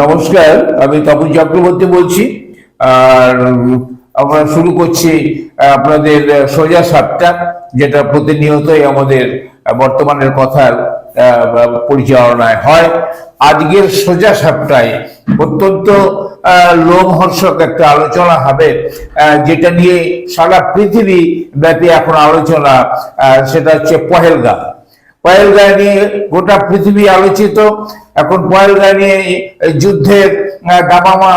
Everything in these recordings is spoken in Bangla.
নমস্কার, আমি তপন চক্রবর্তী বলছি। আর আমরা শুরু করছি আপনাদের সোজা সাতটা যেটা প্রতিনিয়তই আমাদের বর্তমানের কথার পরিচালনায় হয়। আজকের সোজা সাতটায় অত্যন্ত লোমহর্ষক একটা আলোচনা হবে যেটা নিয়ে সারা পৃথিবী ব্যাপী এখন আলোচনা সেটা হচ্ছে পহেলগা পয়েলগা নিয়ে গোটা পৃথিবী আলোচিত। এখন পয়েলগা নিয়ে যুদ্ধের দামামা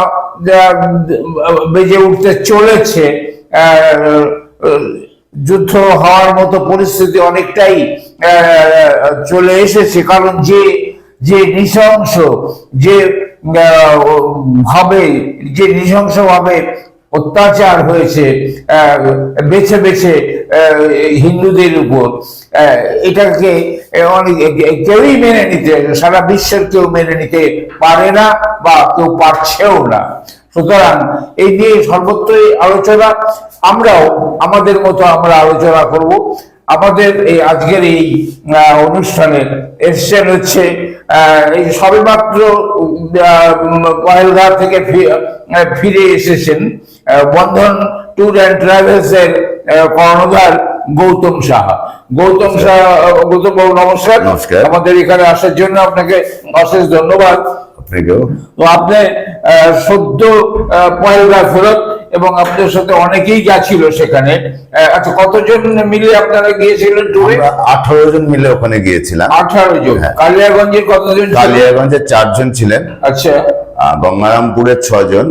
বেজে উঠতে চলেছে। যুদ্ধ হওয়ার মতো পরিস্থিতি অনেকটাই চলে এসেছে। কারণ যে যে নৃশংস, যে ভাবে যে নৃশংস ভাবে অত্যাচার হয়েছে বেছে বেছে হিন্দুদের উপর। এটাকে অনেক, কেউই মেনে নিতে, সারা বিশ্বের কেউ মেনে নিতে পারে না বা কেউ পারছেও না। সুতরাং এই নিয়ে সর্বত্রই আলোচনা, আমরাও, আমাদের মতো আমরা আলোচনা করব। আমাদের এই আজকের এই অনুষ্ঠানে এসছেন হচ্ছে এই সবেমাত্র পহেলগাঁ থেকে ফিরে এসেছেন বন্ধন ট্যুর অ্যান্ড ট্রাভেলস এর কর্ণধার গৌতম সাহা। গৌতম সাহা গৌতম বাবু নমস্কার। নমস্কার। আমাদের এখানে আসার জন্য আপনাকে অশেষ ধন্যবাদ। তো আপনি আহ, সদ্য পয়লা ফেরত এবং আপনাদের সাথে অনেকেই গেছিল সেখানে। আচ্ছা কতজন মিলে আপনারা গিয়েছিলেন ট্যুরে আঠারো জন মিলে ওখানে গিয়েছিলাম। আঠারো জন। হ্যাঁ। কালিয়াগঞ্জের কতজন ছিল? কালিয়াগঞ্জে চারজন ছিলেন। আচ্ছা। গঙ্গারামপুরের ছজন।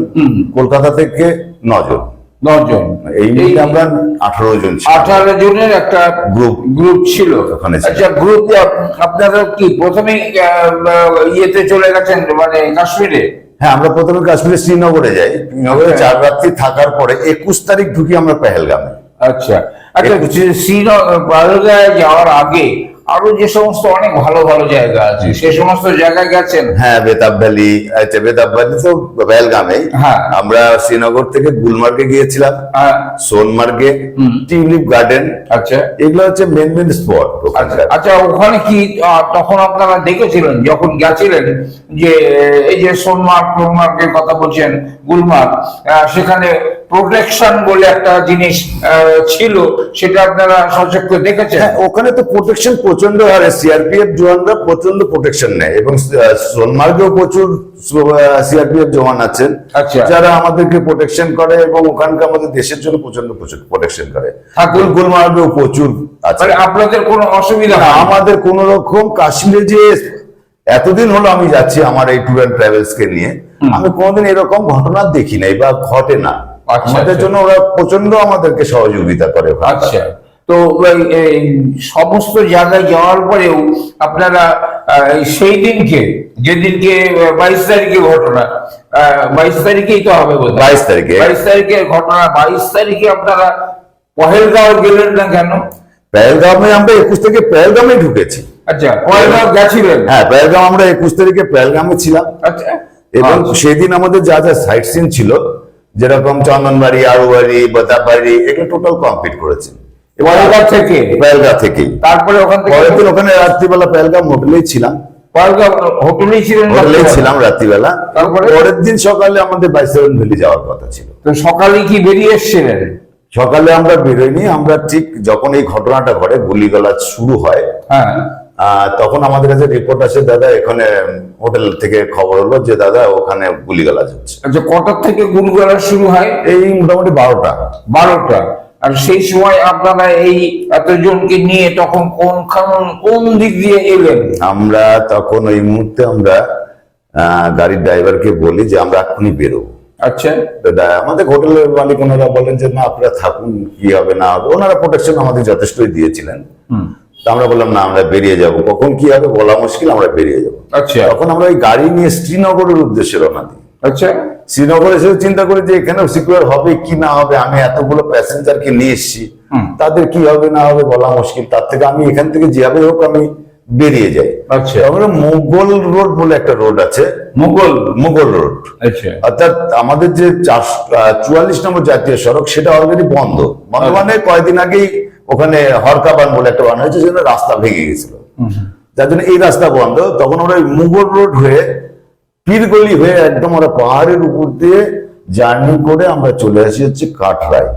কলকাতা থেকে নজন। নজন। এই মিলে আমরা আঠারো জন আঠারো জনের একটা Group। গ্রুপ ছিল। ওখানে আচ্ছা গ্রুপ আপনারা কি প্রথমে ইয়েতে চলে গেছেন মানে কাশ্মীরে? হ্যাঁ আমরা প্রথমে কাশ্মীরে শ্রীনগরে যাই। শ্রীনগরে. চার রাত্রি থাকার পরে একুশ তারিখ ঢুকি আমরা পেহেলগামে। আচ্ছা। আচ্ছা শ্রীনগর যাওয়ার আগে আরও যে সমস্ত অনেক ভালো ভালো জায়গা আছে সে সমস্ত জায়গায় গেছেন? হ্যাঁ বেতাব ভ্যালি আচ্ছা বেতাব ভ্যালি তো পেহেলগামে হ্যাঁ। আমরা শ্রীনগর থেকে গুলমার্গে গিয়েছিলাম হ্যাঁ, সোনমার্গে। Tulip garden. আচ্ছা। এগুলো হচ্ছে মেন মেন স্পট আচ্ছা ওখানে কি তখন আপনারা দেখেছিলেন যখন গেছিলেন যে এই যে সোনমার্গ টোনমার্গের কথা বলছেন গুলমার্গ সেখানে প্রোটেকশন বলে একটা জিনিস ছিল সেটা আপনারা সচক্ষে দেখেছেন? হ্যাঁ ওখানে তো প্রোটেকশন প্রচণ্ড হারে। সিআরপিএফ জওয়ানরা প্রচণ্ড প্রোটেকশন নেয় এবং সোনমার্গেও প্রচুর সিআরপিএফ জওয়ান আছেন। আচ্ছা। যারা আমাদেরকে প্রোটেকশন করে এবং ওখানকার আমাদের দেশের জন্য প্রচণ্ড প্রোটেকশন করে। গুল গুলমার্গেও প্রচুর আছে। মানে আপনাদের কোনো অসুবিধা আমাদের কোন রকম কাশ্মীরে যে এতদিন হলো আমি যাচ্ছি আমার এই ট্যুর অ্যান্ড ট্রাভেলস কে নিয়ে আমি কোনোদিন এরকম ঘটনা দেখি নাই বা ঘটে না। আমাদের আচ্ছা। জন্য ওরা প্রচণ্ড আমাদেরকে সহযোগিতা করে আচ্ছা। তো এই- সমস্ত জায়গায় যাওয়ার পরেও আপনারা সেই দিনকে যেদিনকে বাইশ তারিখে ঘটনা বাইশ তারিখেই তো হবে 22 তারিখে। বাইশ তারিখে ঘটনা বাইশ তারিখে আপনারা পহেলগাঁও গেলেন না কেন? পেহেলগামে আমরা একুশ থেকে পেহেলগামে ঢুকেছি। আচ্ছা পহেলগাঁও গেছিলেন? হ্যাঁ পেহেলগাম আমরা একুশ তারিখে পেহেলগামে ছিলাম। আচ্ছা। এবং আচ্ছা। সেদিন আমাদের যা যা সাইট সিন ছিল যেরকম চন্দনবাড়ি আড়ুবাড়ি বোতাবাড়ি এগুলো টোটাল কমপ্লিট করেছি পহেলগাঁও থেকে? পেহেলগা থেকেই। তারপরে ওখান থেকে পরের দিন ওখানে রাত্রিবেলা হোটেলেই ছিলাম। পহেলগাঁও হোটেলেই ছিলেন হোটেলেই ছিলাম রাত্রিবেলা। তারপরে? পরের দিন সকালে আমাদের বাইসেভেন ভ্যালি যাওয়ার কথা ছিল। তো সকালে কি বেরিয়ে এসেছিলেন? সকালে আমরা বেরোইনি আমরা ঠিক যখন এই ঘটনাটা ঘটে গুলিগালা শুরু হয় হ্যাঁ। তখন আমাদের কাছে রিপোর্ট আসে দাদা এখানে হোটেল থেকে খবর হলো যে দাদা ওখানে গুলিগালাজ হচ্ছে। আচ্ছা কটার থেকে গুলগলা শুরু হয়? এই মোটামুটি বারোটা। বারোটা। আর সেই সময় আপনারা এই এতজনকে নিয়ে তখন কোন খান কোন দিক দিয়ে এলেন? আমরা তখন ওই মুহূর্তে আমরা আহ, গাড়ির ড্রাইভারকে বলি যে আমরা এক্ষুনি বেরোবো। আচ্ছা। আমাদের হোটেলের মালিক ওনারা বলেন যে না আপনারা থাকুন কি হবে না হবে। ওনারা প্রোটেকশন আমাদের যথেষ্টই দিয়েছিলেন। তো আমরা বললাম না আমরা বেরিয়ে যাব। কখন কি হবে বলা মুশকিল আমরা বেরিয়ে যাব। আচ্ছা। তখন আমরা ওই গাড়ি নিয়ে শ্রীনগরের উদ্দেশ্যে রওনা দিই। আচ্ছা। শ্রীনগরে এসে চিন্তা করি যে এখানে সিকিউর হবে কি না হবে? আমি এতগুলো প্যাসেঞ্জারকে নিয়ে এসেছি। তাদের কি হবে না হবে বলা মুশকিল। তার থেকে আমি এখান থেকে যেভাবে হোক আমি বেরিয়ে যাই। আচ্ছা। তারপরে মোগল রোড বলে একটা রোড আছে। মুঘল মোগল রোড। আচ্ছা। অর্থাৎ আমাদের যে চুয়াল্লিশ নম্বর জাতীয় সড়ক সেটা অলরেডি বন্ধ। বন্ধ আচ্ছা। মানে কয়েকদিন আগেই ওখানে হরকাবান বলে একটা বানানো হয়েছে সেখানে রাস্তা ভেঙে গেছিল। যার জন্য এই রাস্তা বন্ধ। তখন ওই মুগল রোড হয়ে পীরগলি হয়ে একদম আমরা পাহাড়ের উপর দিয়ে জার্নি করে আমরা চলে আসি হচ্ছে কাঠরায়।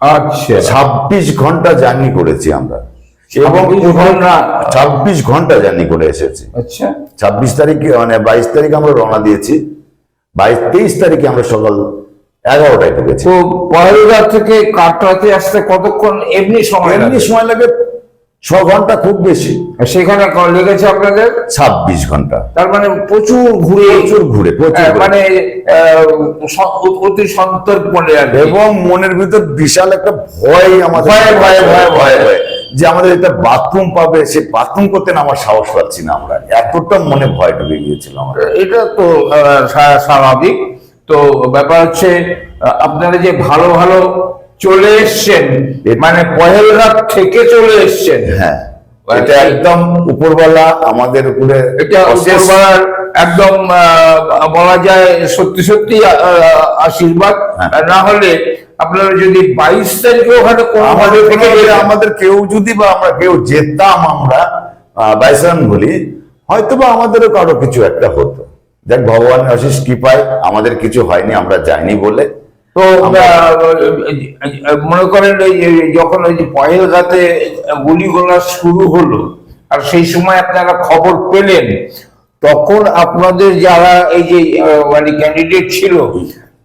আচ্ছা। ছাব্বিশ ঘণ্টা জার্নি করেছি আমরা। এবং 26 ঘণ্টা? ছাব্বিশ ঘণ্টা জার্নি করে এসেছি। আচ্ছা। ছাব্বিশ তারিখে মানে বাইশ তারিখে আমরা রওনা দিয়েছি। বাইশ তেইশ তারিখে আমরা সকাল এগারোটায় ঢুকেছি তো পহেলগাঁ থেকে কাটরাতে আসতে কতক্ষণ? এমনি সময় এমনি সময় লাগে ছ ঘণ্টা খুব বেশি। সেখানে লেগেছে আপনাদের? ছাব্বিশ ঘণ্টা। তার মানে প্রচুর ঘুরে। প্রচুর ঘুরে আহ, মানে অতি সন্তর্পণে আর কি। এবং মনের ভিতর বিশাল একটা ভয় আমাদের ভয়, ভয়, ভয়, ভয়। ভয়। যে আমাদের একটা বাথরুম পাবে সে বাথরুম করতে না আমার সাহস পাচ্ছি না আমরা। এতটা মনে ভয় ঢুকে গিয়েছিল আমার এটা তো স্বাভাবিক। তো ব্যাপার হচ্ছে আপনারা যে ভালো ভালো চলে এসছেন মানে পহেলগাঁ থেকে চলে এসছেন। হ্যাঁ এটা একদম উপরওয়ালা আমাদের উপরে এটা উপরওয়ালার একদম বলা যায় সত্যি সত্যি আশীর্বাদ। হ্যাঁ। না হলে আপনারা যদি বাইশ তারিখে ওখানে আমাদের থেকে আমাদের কেউ যদি বা আমরা কেউ যেতাম আমরা বাইসান বলি হয়তো বা আমাদেরও কারও কিছু একটা হতো। দেখ ভগবানের অশেষ কৃপায় আমাদের কিছু হয়নি আমরা যাইনি বলে। তো মনে করেন ওই যে যখন ওই যে পহেলগাতে গুলিগোলা শুরু হলো আর সেই সময় আপনারা খবর পেলেন তখন আপনাদের যারা এই যে মানে ক্যান্ডিডেট ছিল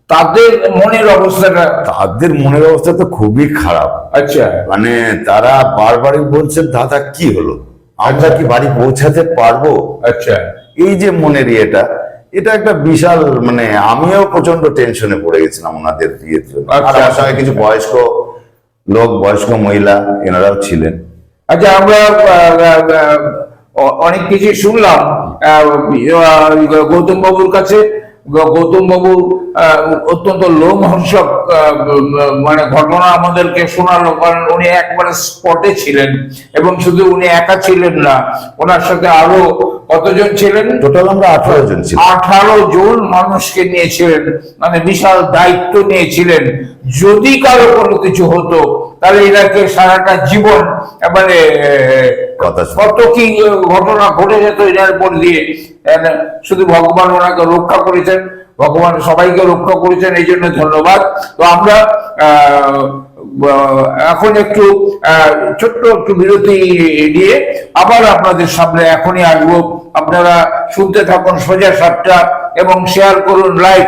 তাদের মনের অবস্থাটা তাদের মনের অবস্থা তো খুবই খারাপ। আচ্ছা। মানে তারা বারবারই বলছে দাদা কি হলো? আমরা কি বাড়ি পৌঁছাতে পারব? আচ্ছা। এই যে মনের ইয়েটা এটা একটা বিশাল মানে আমিও প্রচণ্ড টেনশনে পড়ে গেছিলাম ওনাদের বিয়ের জন্য। আচ্ছা, আমার সঙ্গে কিছু বয়স্ক লোক বয়স্ক মহিলা এনারাও ছিলেন। আচ্ছা আমরা অনেক কিছু শুনলাম। গৌতম বাবুর কাছে। গ- গৌতম বাবু আহ, অত্যন্ত লোমহর্ষক মানে ঘটনা আমাদেরকে শোনালো কারণ উনি একবারে স্পটে ছিলেন এবং শুধু উনি একা ছিলেন না ওনার সাথে আরও কতজন ছিলেন? টোটাল আমরা আঠারো জন আঠারো জন মানুষকে নিয়েছিলেন মানে বিশাল দায়িত্ব নিয়েছিলেন। যদি কারও কোনো কিছু হতো তাহলে এনাকে সারাটা জীবন মানে কথা। কত কি ঘটনা ঘটে যেত এনার উপর দিয়ে শুধু ভগবান ওনাকে রক্ষা করেছেন, ভগবান সবাইকে রক্ষা করেছেন, এই জন্য ধন্যবাদ। তো আমরা এখন একটু ছোট্ট একটু বিরতি দিয়ে আবার আপনাদের সামনে এখনই আসব। আপনারা শুনতে থাকুন সোজা সাতটা এবং শেয়ার করুন লাইক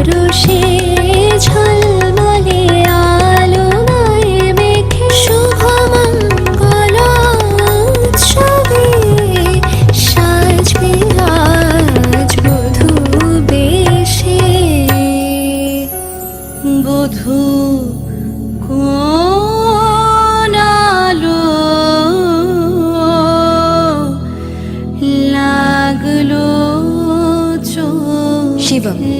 পরশে ঝলমলে আলোয় মেঘে শুভমঙ্গল উৎসবে সাজবে আজ বধূ বেশে। বধূ Shivam.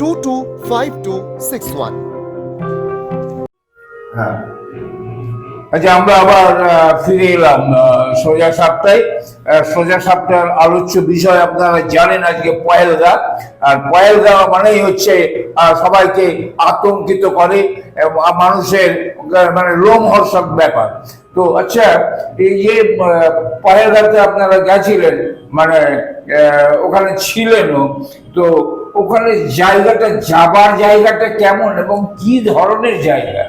two two five two six one হ্যাঁ। আচ্ছা আমরা আবার ফিরে এলাম সোজা সাপটায়। সোজা সাপটার আলোচ্য বিষয় আপনারা জানেন আজকে পয়েলগা আর পয়েলগা মানেই হচ্ছে সবাইকে আতঙ্কিত করে মানুষের মানে লোমহর্ষক ব্যাপার। তো আচ্ছা এই যে পয়েলগাতে আপনারা গেছিলেন মানে ওখানে ছিলেনও, তো ওখানে জায়গাটা যাবার জায়গাটা কেমন এবং কি ধরনের জায়গা?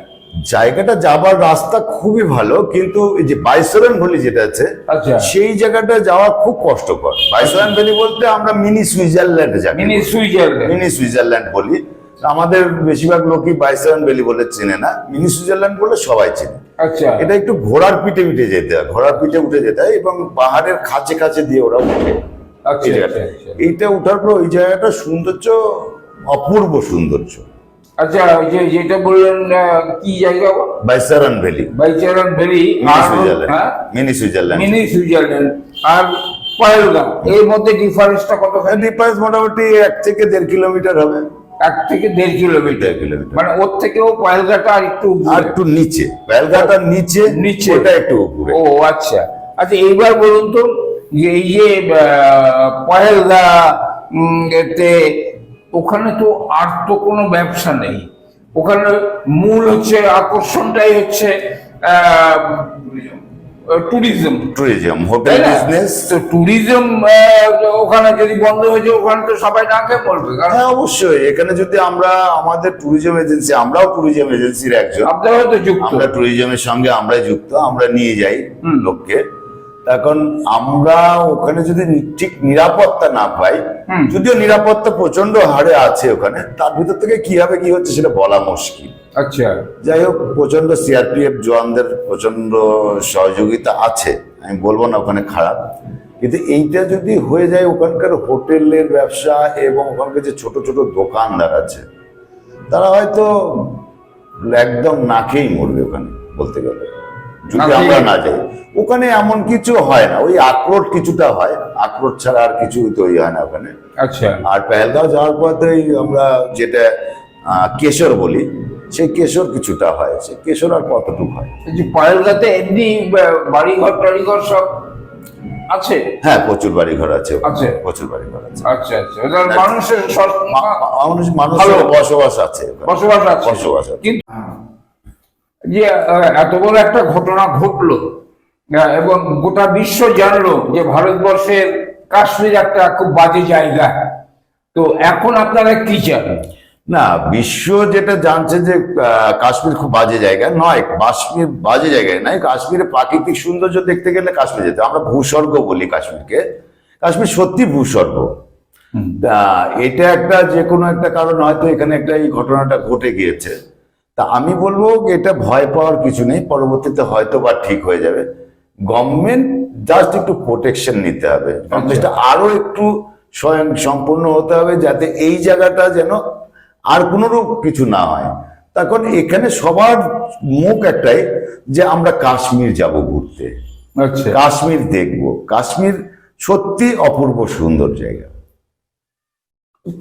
জায়গাটা যাবার রাস্তা খুবই ভালো কিন্তু এই যে বাইসরেন ভ্যালি যেটা আছে আচ্ছা। সেই জায়গাটা যাওয়া খুব কষ্টকর। বাইসরেন ভ্যালি বলতে আমরা মিনি সুইজারল্যান্ড যাকে মিনি। সুইজারল্যান্ড। মিনি সুইজারল্যান্ড বলি। আমাদের বেশিরভাগ লোকই বাইসরেন ভ্যালি বলে চেনে না। মিনি সুইজারল্যান্ড বলে সবাই চেনে। আচ্ছা। এটা একটু ঘোড়ার পিঠে পিঠে যেতে হয় ঘোড়ার পিঠে উঠে যেতে হয় এবং পাহাড়ের খাঁচে খাঁচে দিয়ে ওরা উঠে। এই জায়গাটা। আচ্ছা, আচ্ছা। এইটা উঠার পর ওই জায়গাটা সৌন্দর্য অপূর্ব সৌন্দর্য। আচ্ছা ওই যে যেটা বললেন কি জায়গা? Baisaran valley. Baisaran valley mini Switzerland. হ্যাঁ? Mini Switzerland. Mini Switzerland. আর পহেলগাঁও এর মধ্যে ডিফারেন্সটা কতখানি? ডিফারেন্স মোটামুটি এক থেকে দেড় কিলোমিটার হবে। এক থেকে দেড় কিলোমিটার। কিলোমিটার। মানে ওর থেকেও পহেলগাঁটা আর একটু আর একটু নিচে। বেলঘাটার নিচে নিচে। ওটা একটু উপরে। ও আচ্ছা। আচ্ছা এইবার বলুন তো যে এই যে উম, এতে ওখানে তো আর তো কোনো ব্যবসা নেই ওখানে মূল হচ্ছে আকর্ষণটাই হচ্ছে ট্যুরিজম ট্যুরিজম হোটেল বিজনেস তো ট্যুরিজম ওখানে যদি বন্ধ হয়ে যায় ওখানে তো সবাই না খেয়ে পড়বে কারণ হ্যাঁ অবশ্যই। এখানে যদি আমরা আমাদের ট্যুরিজম এজেন্সি আমরাও ট্যুরিজম এজেন্সির একজন। আপনারা তো যুক্ত। আমরা ট্যুরিজমের সঙ্গে আমরা যুক্ত আমরা নিয়ে যাই। লোককে। এখন আমরা ওখানে যদি ঠিক নিরাপত্তা না পাই যদিও নিরাপত্তা প্রচণ্ড হারে আছে ওখানে তার ভিতর থেকে কি হবে কি হচ্ছে সেটা বলা মুশকিল। আচ্ছা। যাই হোক প্রচণ্ড সিআরপিএফ জওয়ানদের প্রচণ্ড সহযোগিতা আছে আমি বলব না ওখানে খারাপ কিন্তু এইটা যদি হয়ে যায় ওখানকার হোটেলের ব্যবসা এবং ওখানকার যে ছোট ছোট দোকানদার আছে তারা হয়তো একদম নাকেই মরবে ওখানে বলতে গেলে। যদি আমরা না যাই ওখানে এমন কিছু হয় না ওই আখরোট কিছুটা হয় আখরোট ছাড়া আর কিছু তৈরি হয় না ওখানে। আচ্ছা। আর পেহেলগাঁও যাওয়ার পথেই আমরা যেটা কেশর বলি সেই কেশর কিছুটা হয় সেই কেশর আর কতটুকু হয়? যে পয়েলগাতে এমনি বাড়িঘর টাড়িঘর সব আছে? হ্যাঁ প্রচুর বাড়ি ঘর আছে। আছে? প্রচুর বাড়ি ঘর আছে। আচ্ছা আচ্ছা। মানুষের সব- মা- মানুষ মানুষের। বসবাস আছে বসবাস আছে। বসবাস আছে। কিন্তু যে এত বড় একটা ঘটনা ঘটলো এবং গোটা বিশ্ব জানলো যে ভারতবর্ষের কাশ্মীর একটা খুব বাজে জায়গা। তো এখন আপনারা কি চান? না বিশ্ব যেটা জানছে যে কাশ্মীর খুব বাজে জায়গা নয় কাশ্মীর বাজে জায়গায় নয় কাশ্মীরে প্রাকৃতিক সৌন্দর্য দেখতে গেলে কাশ্মীর যেতে আমরা ভূস্বর্গ বলি কাশ্মীরকে। কাশ্মীর সত্যি ভূস্বর্গ। এটা একটা যে কোনো একটা কারণ হয়তো এখানে একটা এই ঘটনাটা ঘটে গিয়েছে। তা আমি বলব এটা ভয় পাওয়ার কিছু নেই পরবর্তীতে হয়তো বা ঠিক হয়ে যাবে। গভর্নমেন্ট জাস্ট একটু প্রোটেকশন নিতে হবে। গভর্নমেন্টটা আরও একটু স্বয়ং সম্পূর্ণ হতে হবে যাতে এই জায়গাটা যেন আর কোনোরূপ কিছু না হয়। তখন এখানে সবার মুখ একটাই যে আমরা কাশ্মীর যাব ঘুরতে। আচ্ছা। কাশ্মীর দেখব। কাশ্মীর সত্যি অপূর্ব সুন্দর জায়গা।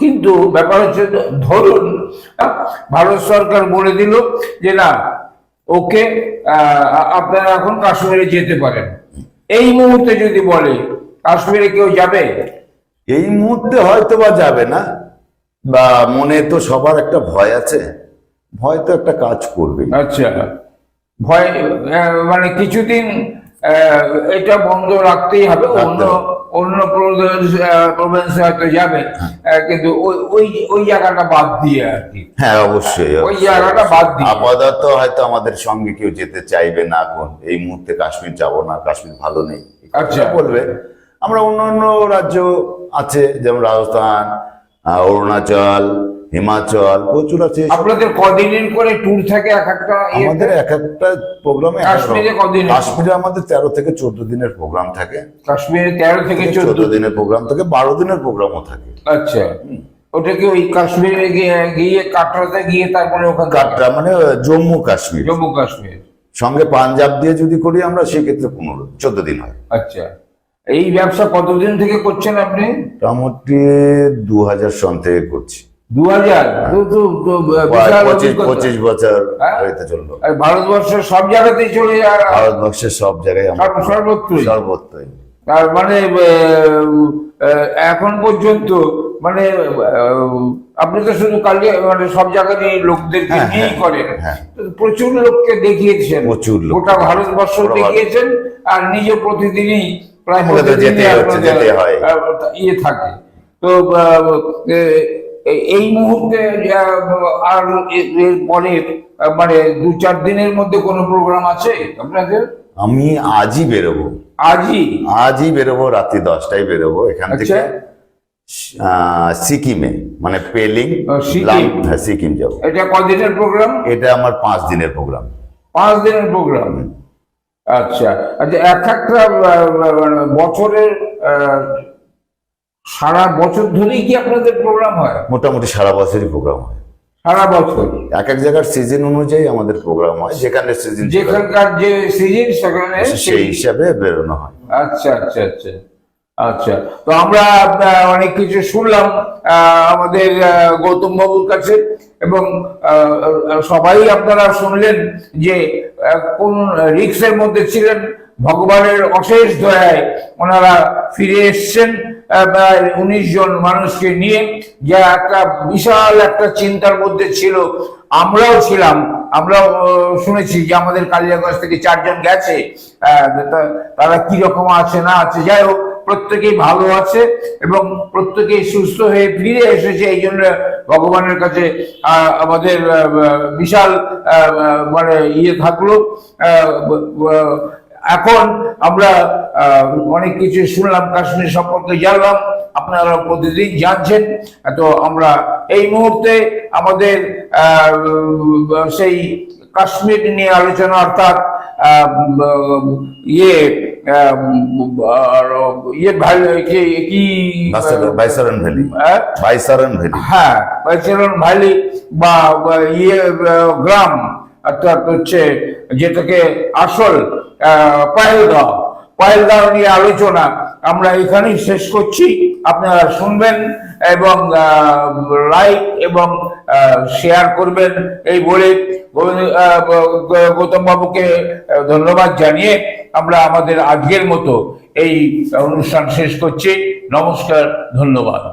কিন্তু ব্যাপার হচ্ছে ধরুন ভারত সরকার বলে দিল যে না ওকে আপনারা এখন কাশ্মীরে যেতে পারেন। এই মুহূর্তে যদি বলে কাশ্মীরে কেউ যাবে? এই মুহূর্তে হয়তো বা যাবে না। বা মনে তো সবার একটা ভয় আছে। ভয় তো একটা কাজ করবে আচ্ছা। ভয় মানে কিছুদিন আহ, এটা বন্ধ রাখতেই হবে। অন্য। অন্য প্রভিন্স হয়তো যাবে। কিন্তু ওই ওই ওই জায়গাটা বাদ দিয়ে আর কি। হ্যাঁ অবশ্যই ওই অবশ্যই, জায়গাটা বাদ দিয়ে। আপাতত হয়তো আমাদের সঙ্গে কেউ যেতে চাইবে না এখন। এই মুহূর্তে কাশ্মীর যাব না কাশ্মীর ভালো নেই। আচ্ছা। বলবে? আমরা অন্য অন্য রাজ্য আছে যেমন রাজস্থান অরুণাচল হিমাচল প্রচুর আছে আপনাদের কদিনের করে ট্যুর থাকে এক একটা আমাদের এক একটা প্রোগ্রামে কাশ্মীরে কদিনের? কাশ্মীরে আমাদের তেরো থেকে চোদ্দ দিনের প্রোগ্রাম থাকে। কাশ্মীরে তেরো থেকে চোদ্দ দিনের প্রোগ্রাম থাকে বারো দিনের প্রোগ্রামও থাকে। আচ্ছা। ওটা কি ওই কাশ্মীরে গিয়ে গিয়ে কাটরাতে গিয়ে তারপরে ওখানে কাটরা মানে জম্মু কাশ্মীর। জম্মু কাশ্মীর। সঙ্গে পাঞ্জাব দিয়ে যদি করি আমরা সেক্ষেত্রে পনেরো চোদ্দ দিন হয়। আচ্ছা। এই ব্যবসা কতদিন থেকে করছেন আপনি? মোটামুটি দু হাজার সন থেকে করছি। দু হাজার পঁচিশ বছর হ্যাঁ? হইতে চলল ভারতবর্ষের সব জায়গাতেই চলে যায় ভারতবর্ষের সব জায়গায় সর্বত্রই? সর্বত্রই তার মানে এখন পর্যন্ত মানে আপনি তো শুধু কালি মানে সব জায়গায় লোকদেরকে হ্যাঁ, নিয়েই হ্যাঁ, করেন। প্রচুর লোককে দেখিয়েছেন প্রচুর। গোটা ভারতবর্ষ দেখিয়েছেন আর নিজে প্রতিদিনই প্রায় হয়। ইয়ে থাকে তো এই মুহূর্তে আর পরে মানে দু চার দিনের মধ্যে কোনো প্রোগ্রাম আছে আপনাদের? আমি আজই বেরোবো। আজই? আজই বেরোবো রাত্রি দশটায় বেরোবো এখান আচ্ছা। থেকে। সিকিমে মানে পেলিং হ্যাঁ, সিকিম যাব। এটা কদিনের প্রোগ্রাম এটা আমার পাঁচ দিনের প্রোগ্রাম পাঁচ দিনের প্রোগ্রাম আচ্ছা। আচ্ছা এক একটা মানে বছরের সারা বছর ধরেই কি আপনাদের প্রোগ্রাম হয়? মোটামুটি সারা বছরই প্রোগ্রাম হয়। সারা বছর? এক এক জায়গার সিজন অনুযায়ী আমাদের প্রোগ্রাম হয় যেখানে সিজন যেখানকার যে সিজন সেখানে সেই হিসাবে বেরোনো হয়। আচ্ছা আচ্ছা আচ্ছা আচ্ছা। তো আমরা অনেক কিছু শুনলাম আমাদের গৌতম বাবুর কাছে এবং সবাই আপনারা শুনলেন যে কোন রিক্সের মধ্যে ছিলেন ভগবানের অশেষ দয়ায় ওনারা ফিরে এসছেন। প্রায় উনিশ জন মানুষকে নিয়ে। যা একটা বিশাল একটা চিন্তার মধ্যে ছিল। আমরাও ছিলাম। আমরাও আহ, শুনেছি যে আমাদের কালিয়াগঞ্জ থেকে চারজন গেছে। তারা কি রকম আছে না আছে। যাই হোক প্রত্যেকেই ভালো আছে এবং প্রত্যেকেই সুস্থ হয়ে ফিরে এসেছে। এই জন্য ভগবানের কাছে আমাদের বিশাল মানে ইয়ে থাকল। এখন আমরা অনেক কিছু শুনলাম কাশ্মীর সম্পর্কে জানলাম আপনারা প্রতিদিন জানছেন। তো আমরা এই মুহূর্তে আমাদের সেই কাশ্মীর নিয়ে আলোচনা অর্থাৎ ইয়ে ইয়ে কি বাইসারন ভ্যালি। হ্যাঁ? বাইসারন ভ্যালি। হ্যাঁ বা ইয়ে গ্রাম। অর্থাৎ হচ্ছে যেটাকে আসল পায়েলগাঁও পায়েলগাঁও নিয়ে আলোচনা আমরা এখানেই শেষ করছি। আপনারা শুনবেন এবং লাইক এবং শেয়ার করবেন এই বলে। গোবিন্দ- আহ, গ- গৌতম বাবুকে ধন্যবাদ জানিয়ে আমরা আমাদের আজকের মতো এই অনুষ্ঠান শেষ করছি। নমস্কার ধন্যবাদ।